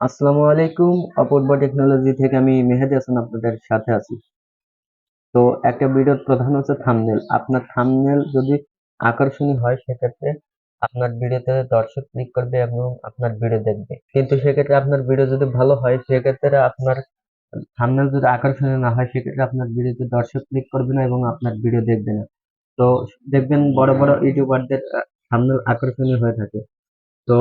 আসসালামু আলাইকুম। অপূর্ব টেকনোলজি থেকে আমি মেহেদি হাসান আপনাদের সাথে আছি। তো একটা ভিডিওর প্রধান হচ্ছে থাম্বনেল আপনার থাম্বনেল যদি আকর্ষণীয় হয়, সেক্ষেত্রে আপনার ভিডিওতে দর্শক ক্লিক করবে এবং আপনার ভিডিও দেখবে। কিন্তু সেক্ষেত্রে আপনার ভিডিও যদি ভালো হয়, সেক্ষেত্রে আপনার থামনেল যদি আকর্ষণীয় না হয়, সেক্ষেত্রে আপনার ভিডিওতে দর্শক ক্লিক করবে না এবং আপনার ভিডিও দেখবে না। তো দেখবেন বড় বড় ইউটিউবারদের থাম্বনেল আকর্ষণীয় হয়ে থাকে। তো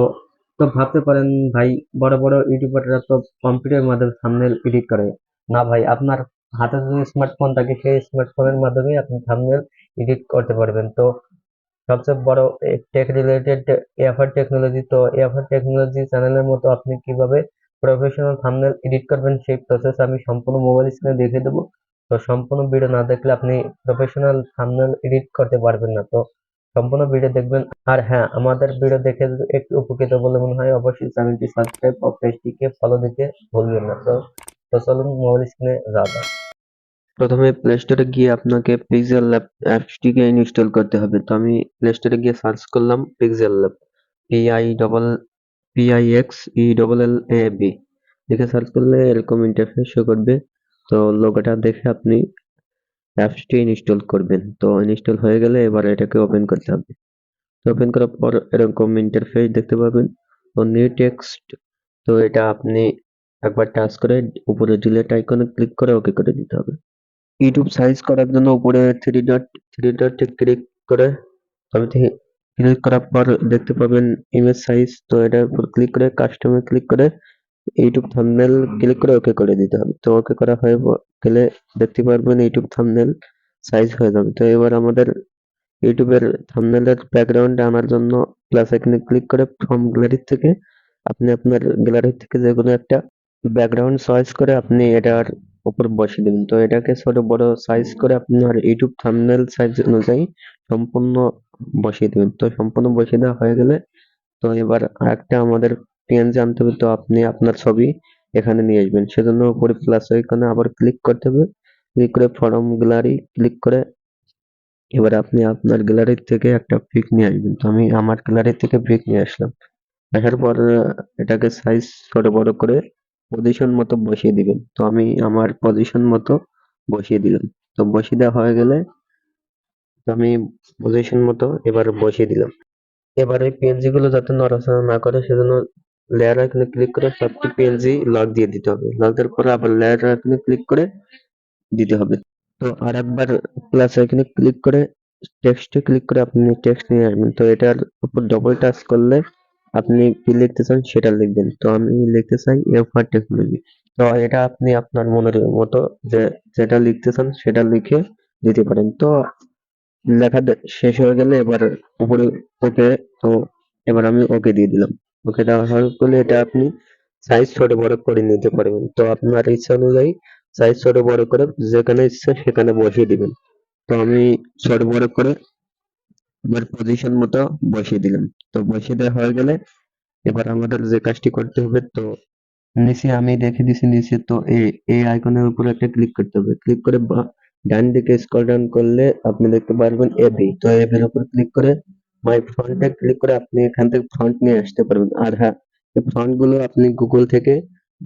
তো ভাবতে পারেন, ভাই, বড় বড় ইউটিউবাররা তো কম্পিউটারের মাধ্যমে থাম্বনেল এডিট করে। না ভাই, আপনার হাতে যদি স্মার্টফোন থাকে সেই স্মার্টফোনের মাধ্যমে আপনি থাম্বনেল এডিট করতে পারবেন। তো সবচেয়ে বড় টেক রিলেটেড এফআর টেকনোলজি তো এফআর টেকনোলজি চ্যানেলের মতো আপনি কীভাবে প্রফেশনাল থাম্বনেল এডিট করবেন সেই প্রসেস আমি সম্পূর্ণ মোবাইল স্ক্রিনে দেখিয়ে দেবো। তো সম্পূর্ণ ভিডিও না দেখলে আপনি প্রফেশনাল থাম্বনেল এডিট করতে পারবেন না। তো সম্পূর্ণ ভিডিও দেখবেন। আর হ্যাঁ আমাদের ভিডিও দেখে যদি একটু উপকৃত বলে মনে হয়, অবশ্যই চ্যানেলটি সাবস্ক্রাইব ও পেজটিকে ফলো দিতে ভুলবেন না। তো চলুন মোবাইল স্ক্রিনে যাওয়া প্রথমে প্লে স্টোরে গিয়ে আপনাকে পিক্সেল ল্যাব অ্যাপসটিকে ইনস্টল করতে হবে। তো আমি প্লে স্টোরে গিয়ে সার্চ করলাম pixel lab P I double P I X E double L A B দেখে সার্চ করলে এরকম ইন্টারফেস শো করবে। তো লোগোটা দেখে আপনি অ্যাপসটি ইনস্টল করবেন। তো ইনস্টল হয়ে গেলে এবার এটাকে ওপেন করতে হবে। তো ওপেন করার পর এরকম ইন্টারফেস দেখতে পাবেন। তো নিউ টেক্সট তো এটা আপনি একবার টাচ করে উপরে ডিলেট আইকনে ক্লিক করে ওকে করে দিতে হবে। ইউটিউব সাইজ করার জন্য উপরে থ্রি ডট থ্রি ডটে ক্লিক করে তবে ক্লিক করার পর দেখতে পাবেন ইমেজ সাইজ তো এটার উপর ক্লিক করে কাস্টমে ক্লিক করে ইউটিউব থাম্বনেল ক্লিক করে ওকে করে দিতে হবে। তো ওকে করা হয়ে গেলে দেখতে পারবেন ইউটিউব থাম্বনেল সাইজ হয়ে যাবে। তো এবার আমাদের ইউটিউবের থাম্বনেলের ব্যাকগ্রাউন্ড আনার জন্য প্লাস আইকনে ক্লিক করে ফ্রম গ্যালারি থেকে আপনি আপনার গ্যালারি থেকে যে কোনো একটা ব্যাকগ্রাউন্ড চয়েস করে আপনি এটার উপর বসিয়ে দেবেন। তো এটাকে ছোট বড় সাইজ করে আপনার ইউটিউব থাম্বনেল সাইজ অনুযায়ী সম্পূর্ণ বসিয়ে দেবেন। তো সম্পূর্ণ বসিয়ে দেওয়া হয়ে গেলে তো এবার আরেকটা আমাদের পিএনজি আনতে হবে, তো আপনি আপনার ছবি এখানে নিয়ে আসবেন। সেজন্য উপরে প্লাস আইকনে আবার ক্লিক করতে হবে। ক্লিক করে ফরম গ্যালারি ক্লিক করে এবার আপনি আপনার গ্যালারি থেকে একটা পিক নিয়ে আসবেন। তো আমি আমার গ্যালারি থেকে পিক নিয়ে আসলাম। আসার পর এটাকে সাইজ ছোট বড় করে পজিশন মতো বসিয়ে দিবেন। তো আমি আমার পজিশন মতো বসিয়ে দিলাম। তো বসিয়ে দেওয়া হয়ে গেলে আমি পজিশন মতো এবার বসিয়ে দিলাম। এবার এই পিএনজি গুলো যাতে নড়াচড়া না করে, সেজন্য লেয়ার আইকনে ক্লিক করে সবটি পিএনজি লক দিয়ে দিতে হবে। লক দেওয়ার পরে আবার লেয়ার আইকনে ক্লিক করে দিতে হবে। তো আর একবার প্লাস আইকনে ক্লিক করে টেক্সটে ক্লিক করে আপনি টেক্সট নিয়ে আসবেন। তো এটার উপর ডবল টাচ করলে আপনি কি লিখতে চান সেটা লিখবেন। তো আমি লিখতে চাই এফআর টেকনোলজি তো এটা আপনি আপনার মনের মতো যে যেটা লিখতে চান সেটা লিখে দিতে পারেন। তো লেখা শেষ হয়ে গেলে এবার উপরে ওকে তো এবার আমি ওকে দিয়ে দিলাম। ওকে দেওয়া গেলে এটা আপনি সাইজ ছোট বড় করে নিতে পারবেন। তো আপনার ইচ্ছা অনুযায়ী সাইজ ছোট বড় করে যেখানে ইচ্ছা সেখানে বসিয়ে দিবেন। তো আমি ছোট বড় করে আমার পজিশন মতো বসিয়ে দিলাম। তো বসিয়ে দেওয়া হয়ে গেলে এবার আমাদের যে কাজটি করতে হবে, তো নিচে আমি দেখে দিছি নিচে, তো এই আইকনের উপর একটা ক্লিক করতে হবে। ক্লিক করে ডান দিকে স্ক্রল ডাউন করলে আপনি দেখতে পারবেন এবি তো এবির উপর ক্লিক করে মাই ফ্রন্টে ক্লিক করে আপনি এখান থেকে ফ্রন্ট নিয়ে আসতে পারবেন। আর হ্যাঁ এই ফ্রন্টগুলো আপনি গুগল থেকে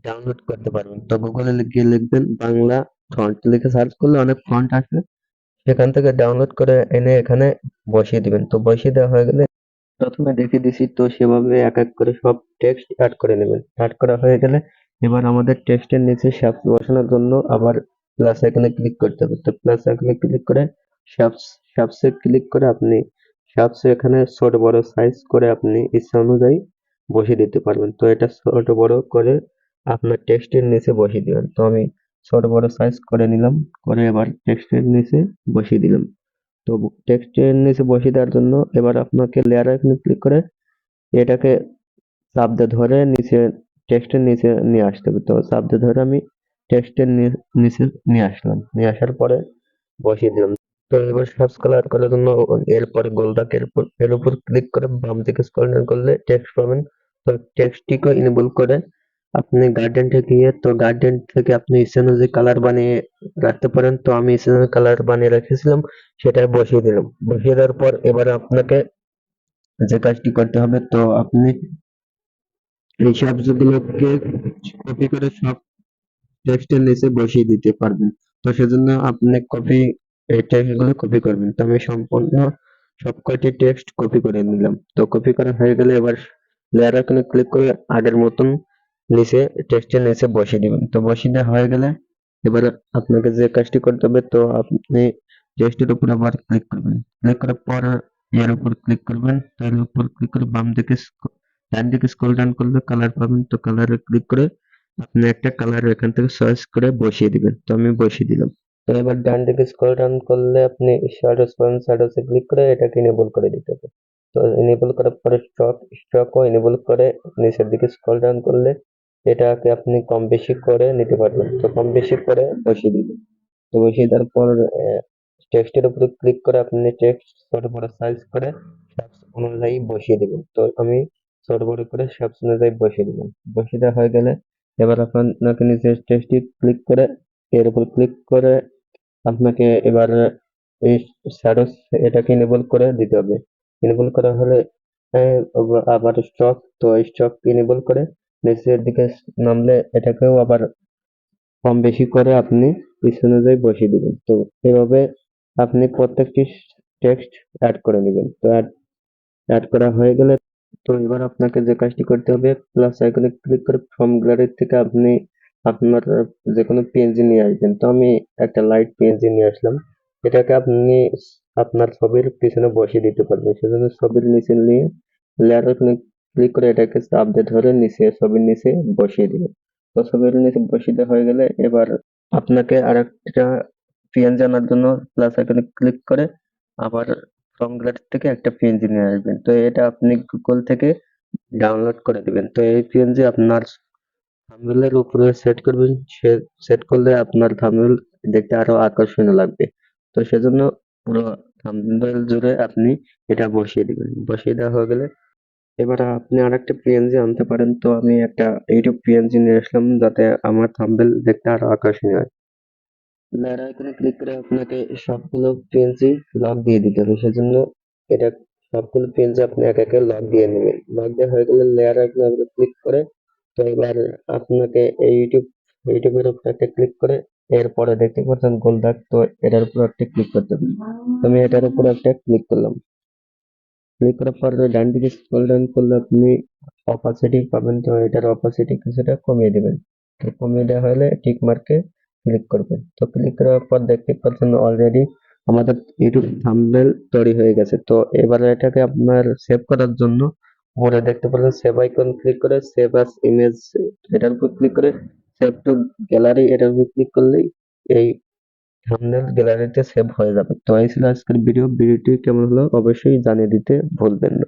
ডাউনলোড করতে পারবেন। তো গুগলে গিয়ে লিখবেন বাংলা ফ্রন্ট লিখে সার্চ করলে অনেক ফ্রন্ট আসবে। সেখান থেকে ডাউনলোড করে এনে এখানে বসিয়ে দিবেন। তো বসিয়ে দেওয়া হয়ে গেলে প্রথমে দেখে দিছি, তো সেভাবে এক এক করে সব টেক্সট অ্যাড করে নেবেন। অ্যাড করা হয়ে গেলে এবার আমাদের টেক্সটের নিচে শ্যাপস বসানোর জন্য আবার প্লাস আইকনে ক্লিক করতে হবে। তো প্লাস আইকনে ক্লিক করে শ্যাপস শ্যাপসে ক্লিক করে আপনি শ্যাপসে এখানে ছোট বড় সাইজ করে আপনি ইচ্ছা অনুযায়ী বসিয়ে দিতে পারবেন। তো এটা ছোট বড় করে আপনার টেক্সটের নিচে বসিয়ে দিবেন। তো আমি ছোট বড় সাইজ করে নিলাম, করে এবার টেক্সটের নিচে বসিয়ে দিলাম। তো টেক্সটের নিচে বসিয়ে দেওয়ার জন্য এবার আপনাকে লেয়ার আইকনে ক্লিক করে এটাকে চাপ দিয়ে ধরে নিচে টেক্সটের নিচে নিয়ে আসতে হবে। তো চাপ দিয়ে ধরে আমি টেক্সটের নিচে নিয়ে আসলাম। নিয়ে আসার পরে বসিয়ে দিলাম। তো এবার সার্চ কালার করার জন্য এরপরে এর উপর এর উপর ক্লিক করে বাম দিকে স্ক্রল ডাউন করলে টেক্সট পাবেন। তো টেক্সটটিকে ইনেবল করে আপনি গার্ডেনটা গিয়ে তো গার্ডেন থেকে আপনি ইচ্ছা অনুযায়ী কালার বানিয়ে রাখতে পারেন, তো আমি ইচ্ছা কালার বানিয়ে রেখেছিলাম, সেটা বসিয়ে দিলাম। বসিয়ে দেওয়ার পর এবার আপনাকে যে কাজটি করতে হবে, তো আপনি এই শব্দগুলোকে কপি করে সব টেক্সটের নিচে বসিয়ে দিতে পারবেন। তো সেজন্য আপনি কপি এই টেক্সটগুলো কপি করবেন তো আমি সম্পূর্ণ সব কয়টি টেক্সট কপি করে নিলাম। তো কপি করা হয়ে গেলে এবার লেয়ার আইকনে ক্লিক করে আগের মতন নিচে টেক্সটের নিচে বসিয়ে দিবেন। তো বসিয়ে দেওয়া হয়ে গেলে এবার আপনাকে যে কাজটি করতে হবে, তো আপনি টেক্সটের উপর আবার ক্লিক করবেন। ক্লিক করার পর এর উপর ক্লিক করবেন। তো এর উপর ক্লিক করে বাম দিকে ডান দিকে স্ক্রল ডাউন করলে কালার পাবেন। তো কালারে ক্লিক করে আপনি একটা কালার এখান থেকে চয়েস করে বসিয়ে দিবেন। তো আমি বসিয়ে দিলাম। তো এবার ডান দিকে স্ক্রল ডাউন করলে আপনি শ্যাডোজ পাবেন শ্যাডোজে ক্লিক করে এটাকে এনেবল করে দিতে হবে। তো এনেবল করার পরে স্টক স্টকও এনেবল করে নিচের দিকে স্ক্রল ডাউন করলে এটাকে আপনি কম বেশি করে নিতে পারবেন। তো কম বেশি করে বসিয়ে দিবেন। তো বসিয়ে দেওয়ার পর টেক্সটের উপরে ক্লিক করে আপনি টেক্সট ছোট বড় সাইজ করে shapes অনুযায়ী বসিয়ে দিবেন। তো আমি ছোট বড় করে shapes অনুযায়ী বসিয়ে দিলাম। বসিয়ে দেওয়া হয়ে গেলে এবার আপনাকে নিচে টেক্সটটি ক্লিক করে এর উপর ক্লিক করে আপনাকে এবার এই শ্যাডোস এটাকে এনেবল করে দিতে হবে। এনেবল করা হলে আবার স্টক তো স্টক এনেবল করে নিচের দিকে নামলে এটাকেও আবার কম বেশি করে আপনি ইচ্ছে অনুযায়ী বসিয়ে দিবেন। তো এভাবে আপনি প্রত্যেকটি টেক্সট অ্যাড করে নেবেন। তো অ্যাড অ্যাড করা হয়ে গেলে, তো এবার আপনাকে যে কাজটি করতে হবে প্লাস আইকনে ক্লিক করে ফর্ম গ্যালারি থেকে আপনি আপনার যে কোনো পিএনজি নিয়ে আসবেন। তো আমি একটা লাইট পিএনজি নিয়ে আসলাম। এটাকে আপনি আপনার ছবির পিছনে বসিয়ে দিতে পারবেন। সেজন্য ছবির নিচে নিয়ে লেয়ার ক্লিক করে এটাকে দিয়ে ধরে নিচে, ছবির নিচে বসিয়ে দিবেন। তো ছবির নিচে বসিয়ে দেওয়া হয়ে গেলে এবার আপনাকে আরেকটা পিএনজি আনার জন্য প্লাস আইকনে ক্লিক করে আবার ফর্ম গ্যালারি থেকে একটা পিএনজি নিয়ে আসবেন। তো এটা আপনি গুগল থেকে ডাউনলোড করে দিবেন। তো এই পিএনজি আপনার থাম্বনেলের উপরে সেট করবেন সেট করলে আপনার থাম্বনেল দেখতে আরও আকর্ষণীয় লাগবে। তো সেজন্য পুরো থাম্বনেল জুড়ে আপনি এটা বসিয়ে দিবেন। বসিয়ে দেওয়া হয়ে গেলে এবার আপনি আরেকটা পিএনজি আনতে পারেন। তো আমি একটা ইউটিউব পিএনজি নিয়ে আসলাম যাতে আমার থাম্বনেল দেখতে আরও আকর্ষণীয় হয়। লেয়ার আইকনে ক্লিক করে আপনাকে সবগুলো পিএনজি লক দিয়ে দিতে হবে। সেজন্য এটা সবগুলো পিএনজি আপনি এক একে লক দিয়ে নেবেন। লক দেওয়া হয়ে গেলে লেয়ার আইকনে ক্লিক করে তো এবার আপনাকে এই ইউটিউব ইউটিউবের উপর একটা ক্লিক করে এরপরে দেখতে পাচ্ছেন গোল দাগ তো এটার উপর একটা ক্লিক করতে হবে। আমি এটার উপর একটা ক্লিক করলাম। ক্লিক করার পর ডান দিকে স্ক্রল ডাউন করলে আপনি অপাসিটি পাবেন। তো এটার অপাসিটি কিছুটা কমিয়ে দেবেন। তো কমিয়ে দেওয়া হলে টিক মার্কে ক্লিক করবেন। তো ক্লিক করার পর দেখতে পাচ্ছেন অলরেডি আমাদের ইউটিউব থাম্বনেল তৈরি হয়ে গেছে। তো এবার এটাকে আপনার সেভ করার জন্য উপরে দেখতে পারবেন সেভ আইকন ক্লিক করে সেভ অ্যাজ ইমেজ এটার উপর ক্লিক করে সেভ টু গ্যালারি এটার উপর ক্লিক করলেই এই থাম্বনেল গ্যালারিতে সেভ হয়ে যাবে। তো এই ছিল আজকের ভিডিও ভিডিওটি কেমন হলো অবশ্যই জানিয়ে দিতে ভুলবেন না।